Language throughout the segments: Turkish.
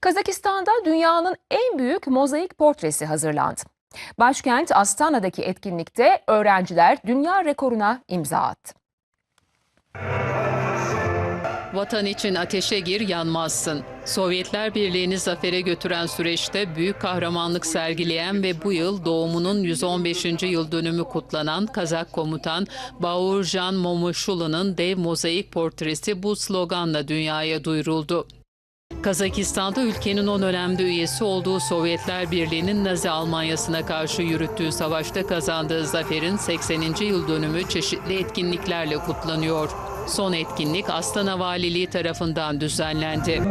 Kazakistan'da dünyanın en büyük mozaik portresi hazırlandı. Başkent Astana'daki etkinlikte öğrenciler dünya rekoruna imza attı. Vatan için ateşe gir yanmazsın. Sovyetler Birliği'ni zafere götüren süreçte büyük kahramanlık sergileyen ve bu yıl doğumunun 115. yıl dönümü kutlanan Kazak komutan Baurjan Momoshulu'nun dev mozaik portresi bu sloganla dünyaya duyuruldu. Kazakistan'da ülkenin o dönemde üyesi olduğu Sovyetler Birliği'nin Nazi Almanyası'na karşı yürüttüğü savaşta kazandığı zaferin 80. yıl dönümü çeşitli etkinliklerle kutlanıyor. Son etkinlik Astana Valiliği tarafından düzenlendi.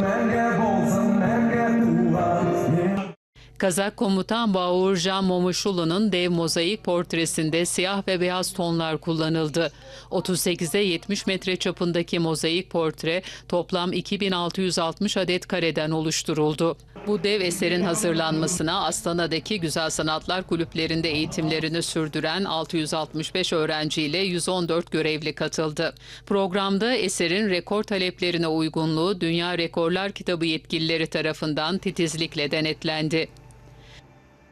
Kazak komutan Baurjan Momoshulu'nun dev mozaik portresinde siyah ve beyaz tonlar kullanıldı. 38'e 70 metre çapındaki mozaik portre toplam 2660 adet kareden oluşturuldu. Bu dev eserin hazırlanmasına Astana'daki Güzel Sanatlar Kulüplerinde eğitimlerini sürdüren 665 öğrenciyle 114 görevli katıldı. Programda eserin rekor taleplerine uygunluğu Dünya Rekorlar Kitabı yetkilileri tarafından titizlikle denetlendi.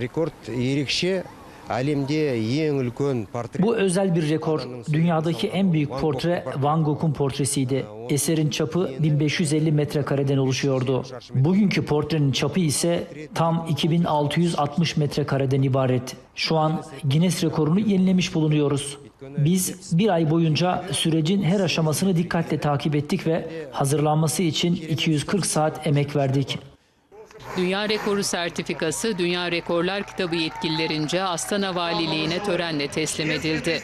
рекорд ерекше әлемде ең үлкен портрет Bu özel bir rekor. Dünyadaki en büyük portre Van Gogh'un portresiydi. Eserin çapı 1550 metrekareden oluşuyordu. Bugünkü portrenin çapı ise tam 2660 metrekareden ibaret. Şu an Guinness rekorunu yenilemiş bulunuyoruz. Biz bir ay boyunca sürecin her aşamasını dikkatle takip ettik ve hazırlanması için 240 saat emek verdik. Dünya Rekoru sertifikası Dünya Rekorlar Kitabı yetkililerince Astana Valiliğine törenle teslim edildi.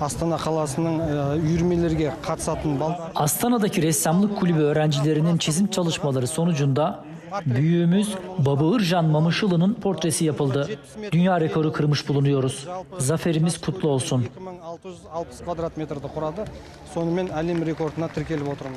астана қаласының э, үйірмелерге қатысатын балдар Astana'daki ressamlık kulübü öğrencilerinin çizim çalışmaları sonucunda büyüğümüz Babıırjan Mamışılı'nın portresi yapıldı. Dünya rekoru kırmış bulunuyoruz. Zaferimiz kutlu olsun. 2660 квадрат метрді құрады сонымен әлем рекордына тіркеліп отырмыз